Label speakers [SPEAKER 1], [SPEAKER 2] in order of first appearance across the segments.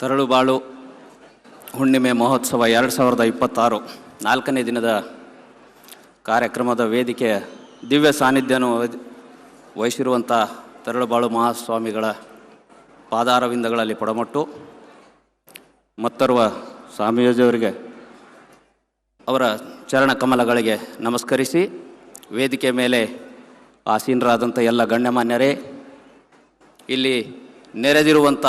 [SPEAKER 1] ತರಳುಬಾಳು ಹುಣ್ಣಿಮೆ ಮಹೋತ್ಸವ ಎರಡು ಸಾವಿರದ ಇಪ್ಪತ್ತಾರು ನಾಲ್ಕನೇ ದಿನದ ಕಾರ್ಯಕ್ರಮದ ವೇದಿಕೆ ದಿವ್ಯ ಸಾನ್ನಿಧ್ಯವನ್ನು ವಹಿದ್- ವಹಿಸಿರುವಂಥ ತರಳುಬಾಳು ಮಹಾಸ್ವಾಮಿಗಳ ಪಾದಾರವಿಂದಗಳಲ್ಲಿ ಪಡಮಟ್ಟು. ಮತ್ತರುವ ಸ್ವಾಮಿಯೋಜಿಯವರಿಗೆ ಅವರ ಚರಣ ಕಮಲಗಳಿಗೆ ನಮಸ್ಕರಿಸಿ, ವೇದಿಕೆ ಮೇಲೆ ಆಸೀನರಾದಂಥ ಎಲ್ಲ ಗಣ್ಯಮಾನ್ಯರೇ, ಇಲ್ಲಿ ನೆರೆದಿರುವಂಥ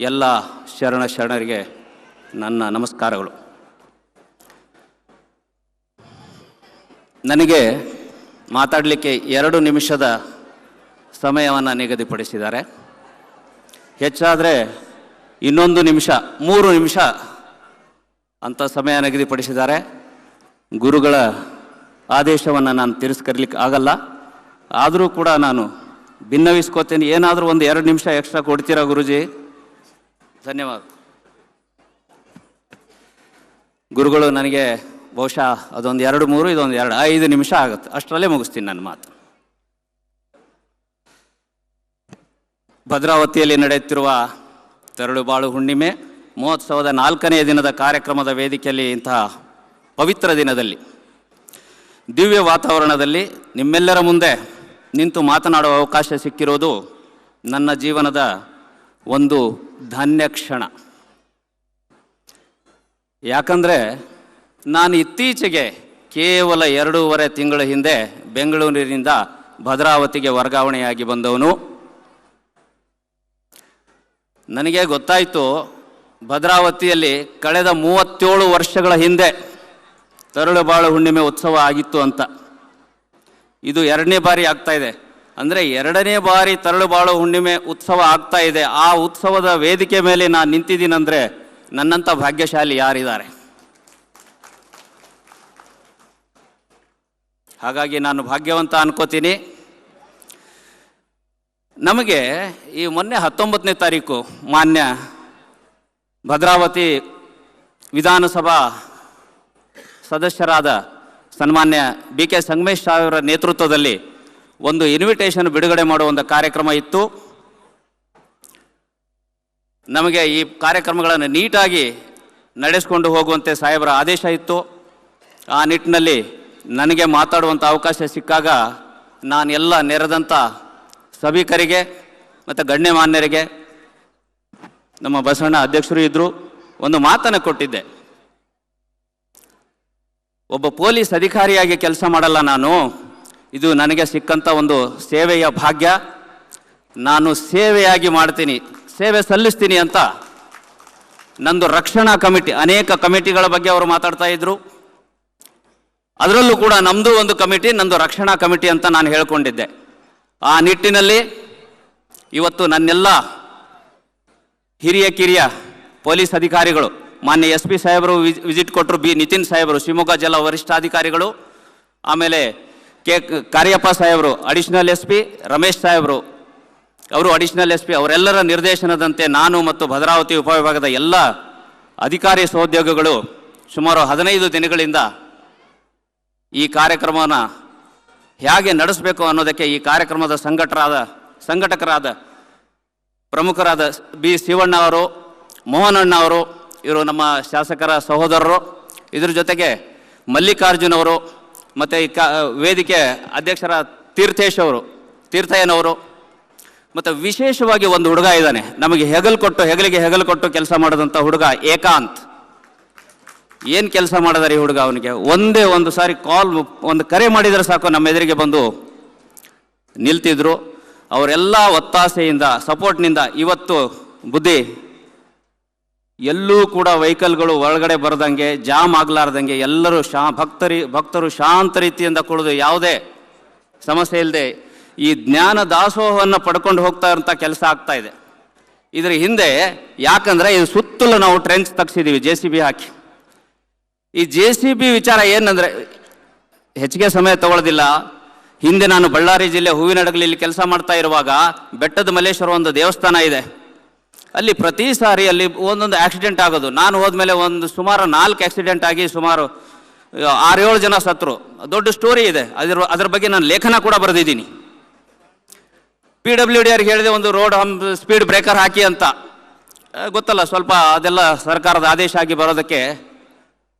[SPEAKER 1] ಎಲ್ಲ ಶರಣ ಶರಣರಿಗೆ ನನ್ನ ನಮಸ್ಕಾರಗಳು. ನನಗೆ ಮಾತಾಡಲಿಕ್ಕೆ ಎರಡು ನಿಮಿಷದ ಸಮಯವನ್ನು ನಿಗದಿಪಡಿಸಿದ್ದಾರೆ. ಹೆಚ್ಚಾದರೆ ಇನ್ನೊಂದು ನಿಮಿಷ, ಮೂರು ನಿಮಿಷ ಅಂತ ಸಮಯ ನಿಗದಿಪಡಿಸಿದ್ದಾರೆ. ಗುರುಗಳ ಆದೇಶವನ್ನು ನಾನು ತಿರಸ್ಕರ್ಲಿಕ್ಕೆ ಆಗಲ್ಲ. ಆದರೂ ಕೂಡ ನಾನು ಭಿನ್ನವಿಸ್ಕೋತೀನಿ ಏನಾದರೂ ಒಂದು ಎರಡು ನಿಮಿಷ ಎಕ್ಸ್ಟ್ರಾ ಕೊಡ್ತೀರಾ ಗುರುಜಿ? ಧನ್ಯವಾದ. ಗುರುಗಳು, ನನಗೆ ಬಹುಶಃ ಅದೊಂದು ಎರಡು ಮೂರು, ಇದೊಂದು ಎರಡು ಐದು ನಿಮಿಷ ಆಗುತ್ತೆ. ಅಷ್ಟರಲ್ಲೇ ಮುಗಿಸ್ತೀನಿ ನನ್ನ ಮಾತು. ಭದ್ರಾವತಿಯಲ್ಲಿ ನಡೆಯುತ್ತಿರುವ ತರಳುಬಾಳು ಹುಣ್ಣಿಮೆ, ಮಹೋತ್ಸವದ ನಾಲ್ಕನೆಯ ದಿನದ ಕಾರ್ಯಕ್ರಮದ ವೇದಿಕೆಯಲ್ಲಿ ಇಂತಹ ಪವಿತ್ರ ದಿನದಲ್ಲಿ, ದಿವ್ಯ ವಾತಾವರಣದಲ್ಲಿ ನಿಮ್ಮೆಲ್ಲರ ಮುಂದೆ ನಿಂತು ಮಾತನಾಡುವ ಅವಕಾಶ ಸಿಕ್ಕಿರೋದು ನನ್ನ ಜೀವನದ ಒಂದು ಧನ್ಯ ಕ್ಷಣ. ಯಾಕಂದರೆ ನಾನು ಇತ್ತೀಚೆಗೆ ಕೇವಲ ಎರಡೂವರೆ ತಿಂಗಳ ಹಿಂದೆ ಬೆಂಗಳೂರಿನಿಂದ ಭದ್ರಾವತಿಗೆ ವರ್ಗಾವಣೆಯಾಗಿ ಬಂದವನು. ನನಗೆ ಗೊತ್ತಾಯಿತು ಭದ್ರಾವತಿಯಲ್ಲಿ ಕಳೆದ ಮೂವತ್ತೇಳು ವರ್ಷಗಳ ಹಿಂದೆ ತರಳುಬಾಳು ಹುಣ್ಣಿಮೆ ಉತ್ಸವ ಆಗಿತ್ತು ಅಂತ. ಇದು ಎರಡನೇ ಬಾರಿ ಆಗ್ತಾ ಇದೆ. ಅಂದರೆ ಎರಡನೇ ಬಾರಿ ತರಳುಬಾಳು ಹುಣ್ಣಿಮೆ ಉತ್ಸವ ಆಗ್ತಾ ಇದೆ. ಆ ಉತ್ಸವದ ವೇದಿಕೆ ಮೇಲೆ ನಾನು ನಿಂತಿದ್ದೀನಂದರೆ ನನ್ನಂಥ ಭಾಗ್ಯಶಾಲಿ ಯಾರಿದ್ದಾರೆ? ಹಾಗಾಗಿ ನಾನು ಭಾಗ್ಯವಂತ ಅನ್ಕೋತೀನಿ. ನಮಗೆ ಈ ಮೊನ್ನೆ ಹತ್ತೊಂಬತ್ತನೇ ತಾರೀಕು ಮಾನ್ಯ ಭದ್ರಾವತಿ ವಿಧಾನಸಭಾ ಸದಸ್ಯರಾದ ಸನ್ಮಾನ್ಯ ಬಿ ಕೆ ಸಂಗಮೇಶ್ ಅವರ ನೇತೃತ್ವದಲ್ಲಿ ಒಂದು ಇನ್ವಿಟೇಷನ್ ಬಿಡುಗಡೆ ಮಾಡುವ ಒಂದು ಕಾರ್ಯಕ್ರಮ ಇತ್ತು. ನಮಗೆ ಈ ಕಾರ್ಯಕ್ರಮಗಳನ್ನು ನೀಟಾಗಿ ನಡೆಸಿಕೊಂಡು ಹೋಗುವಂತೆ ಸಾಹೇಬರ ಆದೇಶ ಇತ್ತು. ಆ ನಿಟ್ಟಿನಲ್ಲಿ ನನಗೆ ಮಾತಾಡುವಂಥ ಅವಕಾಶ ಸಿಕ್ಕಾಗ ನಾನು ಎಲ್ಲ ನೆರೆದಂಥ ಸಭಿಕರಿಗೆ ಮತ್ತು ಗಣ್ಯಮಾನ್ಯರಿಗೆ ನಮ್ಮ ಬಸವಣ್ಣ ಅಧ್ಯಕ್ಷರು ಇದ್ದರು ಒಂದು ಮಾತನ್ನು ಕೊಟ್ಟಿದ್ದೆ. ಒಬ್ಬ ಪೊಲೀಸ್ ಅಧಿಕಾರಿಯಾಗಿ ಕೆಲಸ ಮಾಡಲ್ಲ ನಾನು. ಇದು ನನಗೆ ಸಿಕ್ಕಂಥ ಒಂದು ಸೇವೆಯ ಭಾಗ್ಯ. ನಾನು ಸೇವೆಯಾಗಿ ಮಾಡ್ತೀನಿ, ಸೇವೆ ಸಲ್ಲಿಸ್ತೀನಿ ಅಂತ ನಂದು ರಕ್ಷಣಾ ಕಮಿಟಿ, ಅನೇಕ ಕಮಿಟಿಗಳ ಬಗ್ಗೆ ಅವರು ಮಾತಾಡ್ತಾ ಇದ್ರು. ಅದರಲ್ಲೂ ಕೂಡ ನಮ್ಮದು ಒಂದು ಕಮಿಟಿ, ನಂದು ರಕ್ಷಣಾ ಕಮಿಟಿ ಅಂತ ನಾನು ಹೇಳ್ಕೊಂಡಿದ್ದೆ. ಆ ನಿಟ್ಟಿನಲ್ಲಿ ಇವತ್ತು ನನ್ನೆಲ್ಲ ಹಿರಿಯ ಕಿರಿಯ ಪೊಲೀಸ್ ಅಧಿಕಾರಿಗಳು, ಮಾನ್ಯ ಎಸ್ ಪಿ ಸಾಹೇಬರು ವಿಸಿಟ್ ಕೊಟ್ಟರು ಬಿ ನಿತಿನ್ ಸಾಹೇಬರು, ಶಿವಮೊಗ್ಗ ಜಿಲ್ಲಾ ವರಿಷ್ಠಾಧಿಕಾರಿಗಳು, ಆಮೇಲೆ ಕೆ ಕಾರ್ಯಪ್ಪ ಸಾಹೇಬರು ಅಡಿಷನಲ್ ಎಸ್ ಪಿ ರಮೇಶ್ ಸಾಹೇಬರು, ಅವರು ಅಡಿಷನಲ್ ಎಸ್ ಪಿ ಅವರೆಲ್ಲರ ನಿರ್ದೇಶನದಂತೆ ನಾನು ಮತ್ತು ಭದ್ರಾವತಿ ಉಪವಿಭಾಗದ ಎಲ್ಲ ಅಧಿಕಾರಿ ಸಹೋದ್ಯೋಗಿಗಳು ಸುಮಾರು ಹದಿನೈದು ದಿನಗಳಿಂದ ಈ ಕಾರ್ಯಕ್ರಮವನ್ನು ಹೇಗೆ ನಡೆಸಬೇಕು ಅನ್ನೋದಕ್ಕೆ ಈ ಕಾರ್ಯಕ್ರಮದ ಸಂಘಟರಾದ, ಸಂಘಟಕರಾದ ಪ್ರಮುಖರಾದ ಬಿ ಶಿವಣ್ಣ ಅವರು ಮೋಹನಣ್ಣ ಅವರು, ಇವರು ನಮ್ಮ ಶಾಸಕರ ಸಹೋದರರು. ಇದ್ರ ಜೊತೆಗೆ ಮಲ್ಲಿಕಾರ್ಜುನ್ ಅವರು ಮತ್ತು ಈ ಕಾ ವೇದಿಕೆ ಅಧ್ಯಕ್ಷರ ತೀರ್ಥೇಶ್ ಅವರು ತೀರ್ಥಯ್ಯನವರು ಮತ್ತು ವಿಶೇಷವಾಗಿ ಒಂದು ಹುಡುಗ ಇದ್ದಾನೆ. ನಮಗೆ ಹೆಗಲು ಕೊಟ್ಟು, ಹೆಗಲಿಗೆ ಹೆಗಲು ಕೊಟ್ಟು ಕೆಲಸ ಮಾಡಿದಂಥ ಹುಡುಗ ಏಕಾಂತ್. ಏನು ಕೆಲಸ ಮಾಡಿದಾರೆ ಈ ಹುಡುಗ ಅವನಿಗೆ? ಒಂದೇ ಒಂದು ಸಾರಿ ಕಾಲ್ ಒಂದು ಕರೆ ಮಾಡಿದರೆ ಸಾಕು, ನಮ್ಮ ಎದುರಿಗೆ ಬಂದು ನಿಲ್ತಿದ್ರು. ಅವರೆಲ್ಲ ಒತ್ತಾಸೆಯಿಂದ, ಸಪೋರ್ಟ್ನಿಂದ ಇವತ್ತು ಬುದ್ಧಿ ಎಲ್ಲೂ ಕೂಡ ವೆಹಿಕಲ್ಗಳು ಒಳಗಡೆ ಬರದಂಗೆ, ಜಾಮ್ ಆಗ್ಲಾರ್ದಂಗೆ ಎಲ್ಲರೂ ಶಾ, ಭಕ್ತರಿ, ಭಕ್ತರು ಶಾಂತ ರೀತಿಯಿಂದ ಕುಳಿದು ಯಾವುದೇ ಸಮಸ್ಯೆ ಇಲ್ಲದೆ ಈ ಜ್ಞಾನ ದಾಸೋಹವನ್ನು ಪಡ್ಕೊಂಡು ಹೋಗ್ತಾ ಇರೋಂಥ ಕೆಲಸ ಆಗ್ತಾ ಇದೆ. ಇದರ ಹಿಂದೆ ಯಾಕಂದರೆ ಇದು ಸುತ್ತಲೂ ನಾವು ಟ್ರೆಂಚ್ ತಗ್ಸಿದ್ದೀವಿ ಜೆ ಸಿ ಬಿ ಹಾಕಿ. ಈ ಜೆ ಸಿ ಬಿ ವಿಚಾರ ಏನಂದರೆ, ಹೆಚ್ಚಿಗೆ ಸಮಯ ತಗೊಳ್ಳೋದಿಲ್ಲ ಹಿಂದೆ ನಾನು ಬಳ್ಳಾರಿ ಜಿಲ್ಲೆ ಹೂವಿನಡಗಲಿಯಲ್ಲಿ ಕೆಲಸ ಮಾಡ್ತಾ ಇರುವಾಗ ಬೆಟ್ಟದ ಮಲ್ಲೇಶ್ವರ ಒಂದು ದೇವಸ್ಥಾನ ಇದೆ. ಅಲ್ಲಿ ಪ್ರತಿ ಸಾರಿ ಅಲ್ಲಿ ಒಂದೊಂದು ಆಕ್ಸಿಡೆಂಟ್ ಆಗೋದು. ನಾನು ಹೋದ್ಮೇಲೆ ಒಂದು ಸುಮಾರು ನಾಲ್ಕು ಆಕ್ಸಿಡೆಂಟ್ ಆಗಿ ಸುಮಾರು ಆರೇಳು ಜನ ಸತ್ರು. ದೊಡ್ಡ ಸ್ಟೋರಿ ಇದೆ. ಅದ್ರ ಅದ್ರ ಬಗ್ಗೆ ನಾನು ಲೇಖನ ಕೂಡ ಬರೆದಿದ್ದೀನಿ. ಪಿ ಡಬ್ಲ್ಯೂ ಡಿ ಅವ್ರಿಗೆ ಹೇಳಿದೆ ಒಂದು ರೋಡ್ ಹಮ್ ಸ್ಪೀಡ್ ಬ್ರೇಕರ್ ಹಾಕಿ ಅಂತ. ಗೊತ್ತಲ್ಲ, ಸ್ವಲ್ಪ ಅದೆಲ್ಲ ಸರ್ಕಾರದ ಆದೇಶ ಆಗಿ ಬರೋದಕ್ಕೆ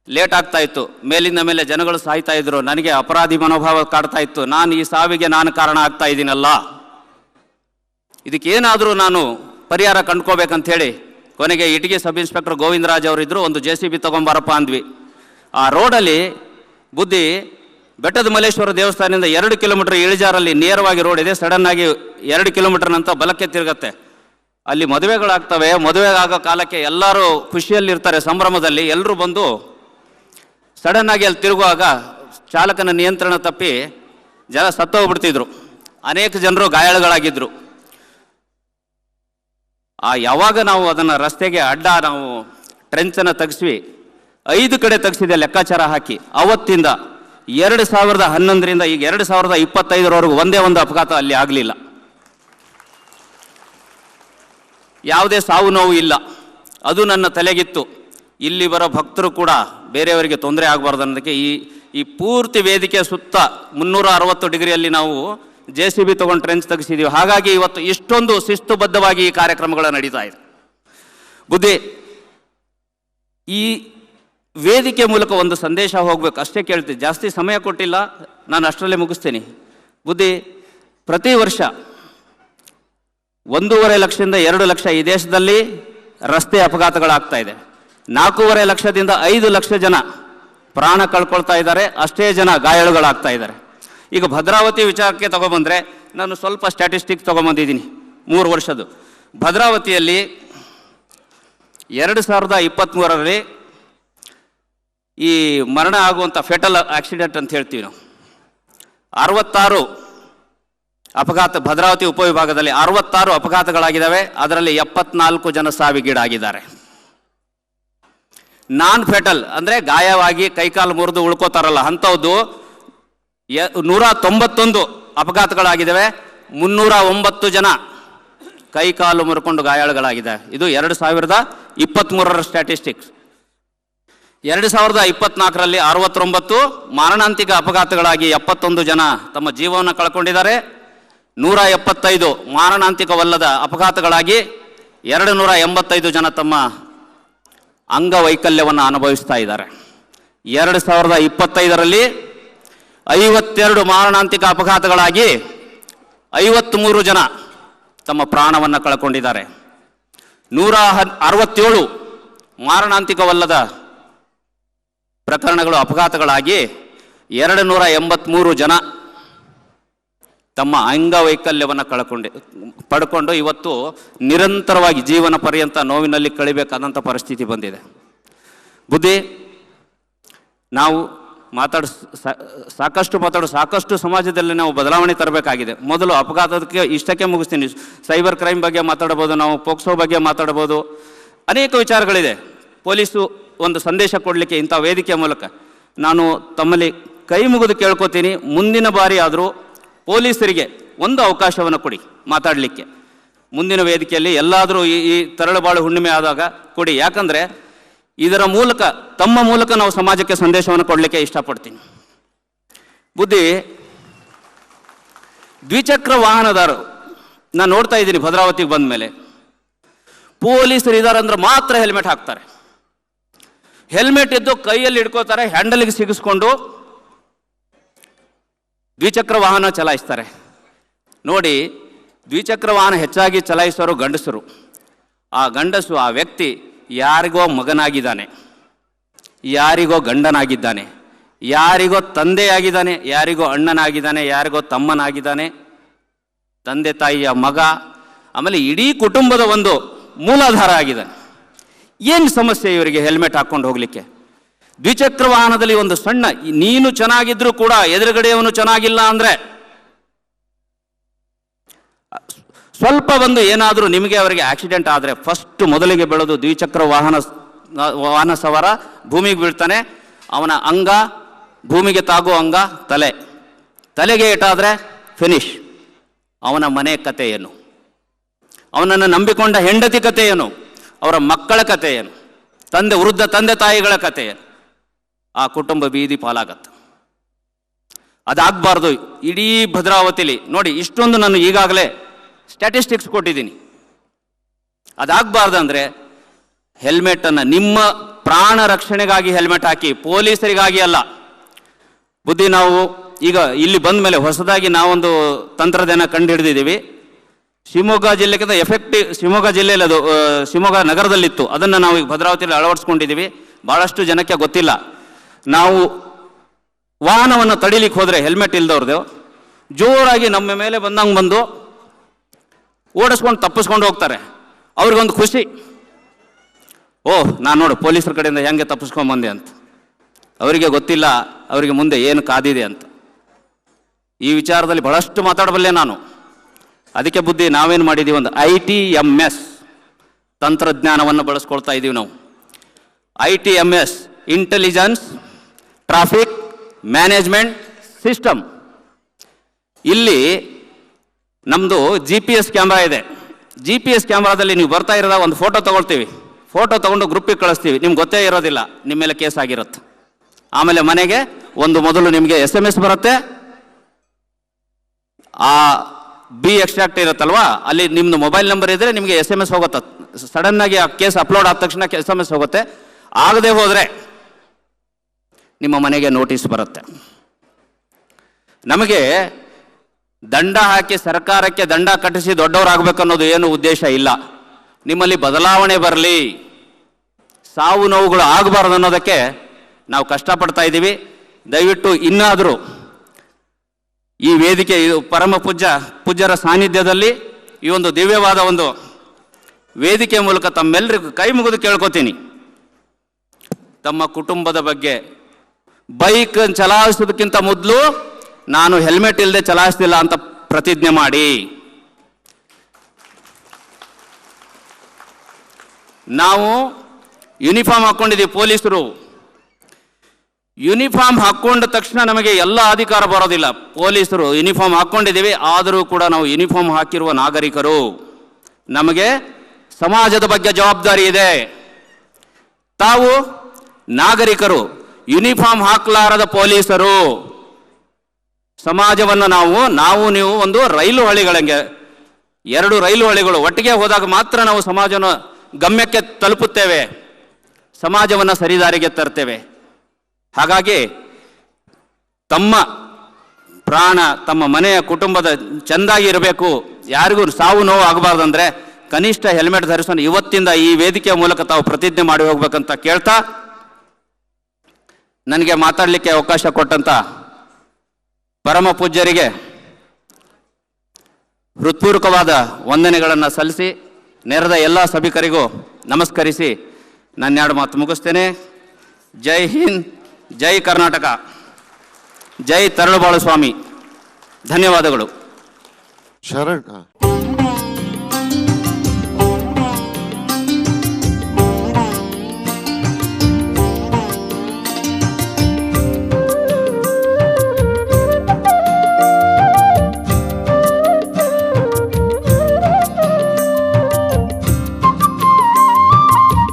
[SPEAKER 1] ಲೇಟ್ ಆಗ್ತಾ ಇತ್ತು. ಮೇಲಿಂದ ಮೇಲೆ ಜನಗಳು ಸಾಯ್ತಾ ಇದ್ರು. ನನಗೆ ಅಪರಾಧಿ ಮನೋಭಾವ ಕಾಡ್ತಾ ಇತ್ತು. ನಾನು ಈ ಸಾವಿಗೆ ನಾನು ಕಾರಣ ಆಗ್ತಾ ಇದ್ದೀನಲ್ಲ. ಇದಕ್ಕೇನಾದರೂ ನಾನು ಪರಿಹಾರ ಕಂಡ್ಕೋಬೇಕಂತ ಹೇಳಿ ಕೊನೆಗೆ ಇಟಗಿ ಸಬ್ ಇನ್ಸ್ಪೆಕ್ಟರ್ ಗೋವಿಂದರಾಜ್ ಅವರಿದ್ದರು ಒಂದು ಜೆ ಸಿ ಬಿ ತೊಗೊಂಬಾರಪ್ಪ ಅಂದ್ವಿ. ಆ ರೋಡಲ್ಲಿ ಬುದ್ಧಿ ಬೆಟ್ಟದ ಮಲ್ಲೇಶ್ವರ ದೇವಸ್ಥಾನದಿಂದ ಎರಡು ಕಿಲೋಮೀಟರ್ ಇಳಿಜಾರಲ್ಲಿ ನೇರವಾಗಿ ರೋಡ್ ಇದೆ, ಸಡನ್ ಆಗಿ ಎರಡು ಕಿಲೋಮೀಟರ್ ನಂತರ ಬಲಕ್ಕೆ ತಿರುಗತ್ತೆ. ಅಲ್ಲಿ ಮದುವೆಗಳಾಗ್ತವೆ ಮದುವೆ ಆಗೋ ಕಾಲಕ್ಕೆ ಎಲ್ಲರೂ ಖುಷಿಯಲ್ಲಿರ್ತಾರೆ ಸಂಭ್ರಮದಲ್ಲಿ. ಎಲ್ಲರೂ ಬಂದು ಸಡನ್ ಆಗಿ ಅಲ್ಲಿ ತಿರುಗುವಾಗ ಚಾಲಕನ ನಿಯಂತ್ರಣ ತಪ್ಪಿ ಜನ ಸತ್ತೋಗ್ಬಿಡ್ತಿದ್ರು. ಅನೇಕ ಜನರು ಗಾಯಾಳುಗಳಾಗಿದ್ರು. ಆ ಯಾವಾಗ ನಾವು ಅದನ್ನು ರಸ್ತೆಗೆ ಅಡ್ಡ ನಾವು ಟ್ರೆಂಚನ್ನು ತೆಗೆಸ್ವಿ, ಐದು ಕಡೆ ತೆಗೆಸಿದೆ ಲೆಕ್ಕಾಚಾರ ಹಾಕಿ. ಅವತ್ತಿಂದ ಎರಡು ಸಾವಿರದ ಹನ್ನೊಂದರಿಂದ ಈಗ ಎರಡು ಸಾವಿರದ ಇಪ್ಪತ್ತೈದರವರೆಗೂ ಒಂದೇ ಒಂದು ಅಪಘಾತ ಅಲ್ಲಿ ಆಗಲಿಲ್ಲ. ಯಾವುದೇ ಸಾವು ನೋವು ಇಲ್ಲ. ಅದು ನನ್ನ ತಲೆಗಿತ್ತು. ಇಲ್ಲಿ ಬರೋ ಭಕ್ತರು ಕೂಡ ಬೇರೆಯವರಿಗೆ ತೊಂದರೆ ಆಗಬಾರ್ದು ಅನ್ನೋದಕ್ಕೆ ಈ ಈ ಪೂರ್ತಿ ವೇದಿಕೆ ಸುತ್ತ ಮುನ್ನೂರ ಅರವತ್ತು ಡಿಗ್ರಿಯಲ್ಲಿ ನಾವು ಜೆ ಸಿ ಬಿ ತೊಗೊಂಡು ಟ್ರೆಂಚ್ ತೆಗೆಸಿದ್ದೀವಿ ಹಾಗಾಗಿ ಇವತ್ತು ಇಷ್ಟೊಂದು ಶಿಸ್ತುಬದ್ಧವಾಗಿ ಈ ಕಾರ್ಯಕ್ರಮಗಳು ನಡೀತಾ ಇದೆ. ಬುದ್ಧಿ, ಈ ವೇದಿಕೆ ಮೂಲಕ ಒಂದು ಸಂದೇಶ ಹೋಗ್ಬೇಕು. ಅಷ್ಟೇ ಕೇಳ್ತೀನಿ. ಜಾಸ್ತಿ ಸಮಯ ಕೊಟ್ಟಿಲ್ಲ. ನಾನು ಅಷ್ಟರಲ್ಲೇ ಮುಗಿಸ್ತೀನಿ. ಬುದ್ಧಿ, ಪ್ರತಿ ವರ್ಷ ಒಂದೂವರೆ ಲಕ್ಷದಿಂದ ಎರಡು ಲಕ್ಷ ಈ ದೇಶದಲ್ಲಿ ರಸ್ತೆ ಅಪಘಾತಗಳಾಗ್ತಾ ಇದೆ. ನಾಲ್ಕೂವರೆ ಲಕ್ಷದಿಂದ ಐದು ಲಕ್ಷ ಜನ ಪ್ರಾಣ ಕಳ್ಕೊಳ್ತಾ ಇದ್ದಾರೆ. ಅಷ್ಟೇ ಜನ ಗಾಯಾಳುಗಳಾಗ್ತಾ ಇದ್ದಾರೆ. ಈಗ ಭದ್ರಾವತಿ ವಿಚಾರಕ್ಕೆ ತೊಗೊಬಂದರೆ ನಾನು ಸ್ವಲ್ಪ ಸ್ಟ್ಯಾಟಿಸ್ಟಿಕ್ ತಗೊಂಬಂದಿದ್ದೀನಿ, ಮೂರು ವರ್ಷದ್ದು. ಭದ್ರಾವತಿಯಲ್ಲಿ ಎರಡು ಸಾವಿರದ ಇಪ್ಪತ್ತ್ಮೂರರಲ್ಲಿ ಈ ಮರಣ ಆಗುವಂಥ ಫೆಟಲ್ ಆಕ್ಸಿಡೆಂಟ್ ಅಂತ ಹೇಳ್ತೀವಿ ನಾವು. ಅರವತ್ತಾರು ಅಪಘಾತ, ಭದ್ರಾವತಿ ಉಪವಿಭಾಗದಲ್ಲಿ ಅರವತ್ತಾರು ಅಪಘಾತಗಳಾಗಿದ್ದಾವೆ, ಅದರಲ್ಲಿ ಎಪ್ಪತ್ನಾಲ್ಕು ಜನ ಸಾವಿಗೀಡಾಗಿದ್ದಾರೆ. ನಾನ್ ಫೆಟಲ್ ಅಂದರೆ ಗಾಯವಾಗಿ ಕೈಕಾಲು ಮುರಿದು ಉಳ್ಕೋತಾರಲ್ಲ, ಅಂಥದ್ದು ಎ- ನೂರ ತೊಂಬತ್ತೊಂದು ಅಪಘಾತಗಳಾಗಿದ್ದಾವೆ. ಮುನ್ನೂರ ಒಂಬತ್ತು ಜನ ಕೈಕಾಲು ಮುರ್ಕೊಂಡು ಗಾಯಾಳುಗಳಾಗಿದೆ ಇದು ಎರಡು ಸಾವಿರದ ಇಪ್ಪತ್ತ್ಮೂರರ ಸ್ಟ್ಯಾಟಿಸ್ಟಿಕ್ಸ್ ಎರಡು ಸಾವಿರದ ಇಪ್ಪತ್ನಾಲ್ಕರಲ್ಲಿ ಅರವತ್ತೊಂಬತ್ತು, ಮಾರಣಾಂತಿಕ ಅಪಘಾತಗಳಾಗಿ ಎಪ್ಪತ್ತೊಂದು ಜನ ತಮ್ಮ ಜೀವವನ್ನು ಕಳ್ಕೊಂಡಿದ್ದಾರೆ. ನೂರ ಎಪ್ಪತ್ತೈದು ಮಾರಣಾಂತಿಕವಲ್ಲದ ಅಪಘಾತಗಳಾಗಿ ಎರಡು ನೂರ ಎಂಬತ್ತೈದು ಜನ ತಮ್ಮ ಅಂಗವೈಕಲ್ಯವನ್ನು ಅನುಭವಿಸ್ತಾ ಇದ್ದಾರೆ. ಎರಡು ಸಾವಿರದ ಇಪ್ಪತ್ತೈದರಲ್ಲಿ ಐವತ್ತೆರಡು ಮಾರಣಾಂತಿಕ ಅಪಘಾತಗಳಾಗಿ ಐವತ್ತ್ಮೂರು ಜನ ತಮ್ಮ ಪ್ರಾಣವನ್ನು ಕಳ್ಕೊಂಡಿದ್ದಾರೆ. ನೂರ ಅರವತ್ತೇಳು ಮಾರಣಾಂತಿಕವಲ್ಲದ ಪ್ರಕರಣಗಳು, ಅಪಘಾತಗಳಾಗಿ ಎರಡು ನೂರ ಎಂಬತ್ತ್ಮೂರು ಜನ ತಮ್ಮ ಅಂಗವೈಕಲ್ಯವನ್ನು ಕಳ್ಕೊಂಡು, ಪಡ್ಕೊಂಡು ಇವತ್ತು ನಿರಂತರವಾಗಿ ಜೀವನ ಪರ್ಯಂತ ನೋವಿನಲ್ಲಿ ಕಳಿಬೇಕಾದಂಥ ಪರಿಸ್ಥಿತಿ ಬಂದಿದೆ. ಬುದ್ಧಿ, ನಾವು ಮಾತಾಡ ಸಾಕಷ್ಟು ಮಾತಾಡೋ, ಸಾಕಷ್ಟು ಸಮಾಜದಲ್ಲಿ ನಾವು ಬದಲಾವಣೆ ತರಬೇಕಾಗಿದೆ. ಮೊದಲು ಅಪಘಾತಕ್ಕೆ ಇಷ್ಟಕ್ಕೆ ಮುಗಿಸ್ತೀನಿ. ಸೈಬರ್ ಕ್ರೈಮ್ ಬಗ್ಗೆ ಮಾತಾಡ್ಬೋದು ನಾವು ಪೋಕ್ಸೋ ಬಗ್ಗೆ ಮಾತಾಡ್ಬೋದು ಅನೇಕ ವಿಚಾರಗಳಿದೆ. ಪೊಲೀಸು ಒಂದು ಸಂದೇಶ ಕೊಡಲಿಕ್ಕೆ ಇಂಥ ವೇದಿಕೆ ಮೂಲಕ. ನಾನು ತಮ್ಮಲ್ಲಿ ಕೈ ಮುಗಿದು ಕೇಳ್ಕೊತೀನಿ. ಮುಂದಿನ ಬಾರಿ ಆದರೂ ಪೊಲೀಸರಿಗೆ ಒಂದು ಅವಕಾಶವನ್ನು ಕೊಡಿ ಮಾತಾಡಲಿಕ್ಕೆ. ಮುಂದಿನ ವೇದಿಕೆಯಲ್ಲಿ ಎಲ್ಲಾದರೂ ಈ ಈ ತರಳಬಾಳು ಹುಣ್ಣಿಮೆ ಆದಾಗ ಕೊಡಿ. ಯಾಕಂದರೆ ಇದರ ಮೂಲಕ, ತಮ್ಮ ಮೂಲಕ ನಾವು ಸಮಾಜಕ್ಕೆ ಸಂದೇಶವನ್ನು ಕೊಡಲಿಕ್ಕೆ ಇಷ್ಟಪಡ್ತೀನಿ. ಬುದ್ಧಿ, ದ್ವಿಚಕ್ರ ವಾಹನದಾರರು, ನಾನು ನೋಡ್ತಾ ಇದ್ದೀನಿ ಭದ್ರಾವತಿಗೆ ಬಂದ ಮೇಲೆ ಪೊಲೀಸರು ಇದ್ದಾರೆ ಅಂದ್ರೆ ಮಾತ್ರ ಹೆಲ್ಮೆಟ್ ಹಾಕ್ತಾರೆ. ಹೆಲ್ಮೆಟ್ ಇದ್ದು ಕೈಯಲ್ಲಿ ಹಿಡ್ಕೋತಾರೆ, ಹ್ಯಾಂಡಲ್ಗೆ ಸಿಗಿಸ್ಕೊಂಡು ದ್ವಿಚಕ್ರ ವಾಹನ ಚಲಾಯಿಸ್ತಾರೆ. ನೋಡಿ, ದ್ವಿಚಕ್ರ ವಾಹನ ಹೆಚ್ಚಾಗಿ ಚಲಾಯಿಸೋರು ಗಂಡಸರು. ಆ ಗಂಡಸು, ಆ ವ್ಯಕ್ತಿ ಯಾರಿಗೋ ಮಗನಾಗಿದ್ದಾನೆ, ಯಾರಿಗೋ ಗಂಡನಾಗಿದ್ದಾನೆ, ಯಾರಿಗೋ ತಂದೆಯಾಗಿದ್ದಾನೆ, ಯಾರಿಗೋ ಅಣ್ಣನಾಗಿದ್ದಾನೆ, ಯಾರಿಗೋ ತಮ್ಮನಾಗಿದ್ದಾನೆ, ತಂದೆ ತಾಯಿಯ ಮಗ, ಆಮೇಲೆ ಇಡೀ ಕುಟುಂಬದ ಒಂದು ಮೂಲಾಧಾರ ಆಗಿದ್ದಾನೆ ಏನು ಸಮಸ್ಯೆ ಇವರಿಗೆ ಹೆಲ್ಮೆಟ್ ಹಾಕ್ಕೊಂಡು ಹೋಗಲಿಕ್ಕೆ? ದ್ವಿಚಕ್ರ ವಾಹನದಲ್ಲಿ ಒಂದು ಸಣ್ಣ, ನೀನು ಚೆನ್ನಾಗಿದ್ರೂ ಕೂಡ ಎದುರುಗಡೆಯವನು ಚೆನ್ನಾಗಿಲ್ಲ ಅಂದ್ರೆ ಸ್ವಲ್ಪ ಒಂದು ಏನಾದರೂ ನಿಮಗೆ ಅವರಿಗೆ ಆಕ್ಸಿಡೆಂಟ್ ಆದರೆ ಫಸ್ಟ್ ಮೊದಲಿಗೆ ಬೆಳೆದು ದ್ವಿಚಕ್ರ ವಾಹನ ವಾಹನ ಸವಾರ ಭೂಮಿಗೆ ಬೀಳ್ತಾನೆ. ಅವನ ಅಂಗ, ಭೂಮಿಗೆ ತಾಗೋ ಅಂಗ, ತಲೆ. ತಲೆಗೆ ಏಟಾದರೆ ಫಿನಿಶ್ ಅವನ ಮನೆ ಕತೆ ಏನು? ಅವನನ್ನು ನಂಬಿಕೊಂಡ ಹೆಂಡತಿ ಕತೆ ಏನು? ಅವರ ಮಕ್ಕಳ ಕತೆ ಏನು? ತಂದೆ, ವೃದ್ಧ ತಂದೆ ತಾಯಿಗಳ ಕತೆ ಏನು? ಆ ಕುಟುಂಬ ಬೀದಿ ಪಾಲಾಗತ್ತೆ. ಅದಾಗಬಾರ್ದು. ಇಡೀ ಭದ್ರಾವತಿಲಿ ನೋಡಿ, ಇಷ್ಟೊಂದು ನಾನು ಈಗಾಗಲೇ ಸ್ಟ್ಯಾಟಿಸ್ಟಿಕ್ಸ್ ಕೊಟ್ಟಿದ್ದೀನಿ. ಅದಾಗಬಾರ್ದು ಅಂದರೆ ಹೆಲ್ಮೆಟನ್ನು ನಿಮ್ಮ ಪ್ರಾಣ ರಕ್ಷಣೆಗಾಗಿ ಹೆಲ್ಮೆಟ್ ಹಾಕಿ, ಪೊಲೀಸರಿಗಾಗಿ ಅಲ್ಲ. ಬುದ್ಧಿ ನಾವು ಈಗ ಇಲ್ಲಿ ಬಂದ ಮೇಲೆ ಹೊಸದಾಗಿ ನಾವೊಂದು ತಂತ್ರಜ್ಞಾನ ಕಂಡು ಹಿಡಿದಿದ್ದೀವಿ ಶಿವಮೊಗ್ಗ ಜಿಲ್ಲೆಗಿಂತ ಎಫೆಕ್ಟಿವ್ ಶಿವಮೊಗ್ಗ ಜಿಲ್ಲೆಯಲ್ಲಿ ಅದು ಶಿವಮೊಗ್ಗ ನಗರದಲ್ಲಿತ್ತು. ಅದನ್ನು ನಾವು ಈಗ ಭದ್ರಾವತಿಯಲ್ಲಿ ಅಳವಡಿಸ್ಕೊಂಡಿದ್ದೀವಿ. ಭಾಳಷ್ಟು ಜನಕ್ಕೆ ಗೊತ್ತಿಲ್ಲ. ನಾವು ವಾಹನವನ್ನು ತಡಿಲಿಕ್ಕೆ ಹೋದರೆ ಹೆಲ್ಮೆಟ್ ಇಲ್ದವ್ರದ್ದು. ಜೋರಾಗಿ ನಮ್ಮ ಮೇಲೆ ಬಂದಂಗೆ ಬಂದು ಓಡಿಸ್ಕೊಂಡು ತಪ್ಪಿಸ್ಕೊಂಡು ಹೋಗ್ತಾರೆ. ಅವ್ರಿಗೊಂದು ಖುಷಿ. ಓಹ್, ನಾನು ನೋಡು, ಪೊಲೀಸರ ಕಡೆಯಿಂದ ಹೆಂಗೆ ತಪ್ಪಿಸ್ಕೊಂಡು ಬಂದೆ ಅಂತ. ಅವರಿಗೆ ಗೊತ್ತಿಲ್ಲ, ಅವರಿಗೆ ಮುಂದೆ ಏನು ಕಾದಿದೆ ಅಂತ. ಈ ವಿಚಾರದಲ್ಲಿ ಬಹಳಷ್ಟು ಮಾತಾಡಬಲ್ಲೆ ನಾನು. ಅದಕ್ಕೆ ಬುದ್ಧಿ, ನಾವೇನು ಮಾಡಿದ್ದೀವಿ ಒಂದು ಐ ಟಿ ಎಂ ಎಸ್ ತಂತ್ರಜ್ಞಾನವನ್ನು ಬಳಸ್ಕೊಳ್ತಾ ಇದ್ದೀವಿ ನಾವು. I T M S intelligence traffic management system ಇಲ್ಲಿ ನಮ್ಮದು ಜಿ ಪಿ ಎಸ್ ಕ್ಯಾಮ್ರಾ ಇದೆ. ಜಿ ಪಿ ಎಸ್ ಕ್ಯಾಮ್ರಾದಲ್ಲಿ ನೀವು ಬರ್ತಾ ಇರೋದ ಒಂದು ಫೋಟೋ ತೊಗೊಳ್ತೀವಿ. ಫೋಟೋ ತಗೊಂಡು ಗ್ರೂಪಿಗೆ ಕಳಿಸ್ತೀವಿ. ನಿಮ್ಗೆ ಗೊತ್ತೇ ಇರೋದಿಲ್ಲ. ನಿಮ್ಮ ಮೇಲೆ ಕೇಸ್ ಆಗಿರುತ್ತೆ. ಆಮೇಲೆ ಮನೆಗೆ ಒಂದು ಮೊದಲು ನಿಮಗೆ ಎಸ್ ಎಂ ಎಸ್ ಬರುತ್ತೆ. ಆ ಬಿ ಎಕ್ಸ್ಟ್ರಾಕ್ಟ್ ಇರುತ್ತಲ್ವಾ? ಅಲ್ಲಿ ನಿಮ್ಮದು ಮೊಬೈಲ್ ನಂಬರ್ ಇದ್ದರೆ ನಿಮಗೆ ಎಸ್ ಎಂ ಎಸ್ ಹೋಗುತ್ತೆ. ಸಡನ್ ಆಗಿ ಆ ಕೇಸ್ ಅಪ್ಲೋಡ್ ಆದ ತಕ್ಷಣ ಎಸ್ ಎಂ ಎಸ್ ಹೋಗುತ್ತೆ. ಆಗದೆ ಹೋದರೆ ನಿಮ್ಮ ಮನೆಗೆ ನೋಟಿಸ್ ಬರುತ್ತೆ. ನಮಗೆ ದಂಡ ಹಾಕಿ ಸರ್ಕಾರಕ್ಕೆ ದಂಡ ಕಟ್ಟಿಸಿ ದೊಡ್ಡವರಾಗಬೇಕು ಅನ್ನೋದು ಏನು ಉದ್ದೇಶ ಇಲ್ಲ. ನಿಮ್ಮಲ್ಲಿ ಬದಲಾವಣೆ ಬರಲಿ. ಸಾವು ನೋವುಗಳು ಆಗಬಾರ್ದು ಅನ್ನೋದಕ್ಕೆ ನಾವು ಕಷ್ಟಪಡ್ತಾ ಇದ್ದೀವಿ. ದಯವಿಟ್ಟು ಇನ್ನಾದರೂ ಈ ವೇದಿಕೆ, ಇದು ಪರಮ ಪೂಜ್ಯ, ಪೂಜ್ಯರ ಸಾನ್ನಿಧ್ಯದಲ್ಲಿ ಈ ಒಂದು ದಿವ್ಯವಾದ ಒಂದು ವೇದಿಕೆ ಮೂಲಕ ತಮ್ಮೆಲ್ಲರಿಗೂ ಕೈ ಮುಗಿದು ಕೇಳ್ಕೊತೀನಿ. ತಮ್ಮ ಕುಟುಂಬದ ಬಗ್ಗೆ ಬೈಕ್ ಚಲಾಯಿಸೋದಕ್ಕಿಂತ ಮೊದಲು ನಾನು ಹೆಲ್ಮೆಟ್ ಇಲ್ಲದೆ ಚಲಾಯಿಸ್ತಿಲ್ಲ ಅಂತ ಪ್ರತಿಜ್ಞೆ ಮಾಡಿ. ನಾವು ಯೂನಿಫಾರ್ಮ್ ಹಾಕ್ಕೊಂಡಿದ್ದೀವಿ ಪೊಲೀಸರು. ಯೂನಿಫಾರ್ಮ್ ಹಾಕ್ಕೊಂಡ ತಕ್ಷಣ ನಮಗೆ ಎಲ್ಲ ಅಧಿಕಾರ ಬರೋದಿಲ್ಲ. ಪೊಲೀಸರು ಯೂನಿಫಾರ್ಮ್ ಹಾಕ್ಕೊಂಡಿದ್ದೀವಿ, ಆದರೂ ಕೂಡ ನಾವು ಯೂನಿಫಾರ್ಮ್ ಹಾಕಿರುವ ನಾಗರಿಕರು. ನಮಗೆ ಸಮಾಜದ ಬಗ್ಗೆ ಜವಾಬ್ದಾರಿ ಇದೆ. ತಾವು ನಾಗರಿಕರು, ಯೂನಿಫಾರ್ಮ್ ಹಾಕಲಾರದ ಪೊಲೀಸರು. ಸಮಾಜವನ್ನು ನಾವು ನಾವು ನೀವು ಒಂದು ರೈಲು ಹಳಿಗಳಂಗೆ, ಎರಡು ರೈಲು ಹಳಿಗಳು, ಒಟ್ಟಿಗೆ ಹೋದಾಗ ಮಾತ್ರ ನಾವು ಸಮಾಜನ ಗಮ್ಯಕ್ಕೆ ತಲುಪುತ್ತೇವೆ, ಸಮಾಜವನ್ನು ಸರಿದಾರಿಗೆ ತರ್ತೇವೆ. ಹಾಗಾಗಿ ತಮ್ಮ ಪ್ರಾಣ, ತಮ್ಮ ಮನೆಯ ಕುಟುಂಬದ ಚೆಂದಾಗಿ ಇರಬೇಕು, ಯಾರಿಗೂ ಸಾವು ನೋವು ಆಗಬಾರ್ದಂದ್ರೆ ಕನಿಷ್ಠ ಹೆಲ್ಮೆಟ್ ಧರಿಸೋಣ. ಇವತ್ತಿಂದ ಈ ವೇದಿಕೆಯ ಮೂಲಕ ತಾವು ಪ್ರತಿಜ್ಞೆ ಮಾಡಿ ಹೋಗ್ಬೇಕಂತ ಕೇಳ್ತಾ, ನನಗೆ ಮಾತಾಡಲಿಕ್ಕೆ ಅವಕಾಶ ಕೊಟ್ಟಂತ ಪರಮ ಪೂಜ್ಯರಿಗೆ ಹೃತ್ಪೂರ್ವಕವಾದ ವಂದನೆಗಳನ್ನು ಸಲ್ಲಿಸಿ, ನೆರೆದ ಎಲ್ಲ ಸಭಿಕರಿಗೂ ನಮಸ್ಕರಿಸಿ ನನ್ನೆರಡು ಮಾತು ಮುಗಿಸ್ತೇನೆ. ಜೈ ಹಿಂದ್, ಜೈ ಕರ್ನಾಟಕ, ಜೈ ತರಳುಬಾಳು ಸ್ವಾಮಿ. ಧನ್ಯವಾದಗಳು.
[SPEAKER 2] ಶರಣ್.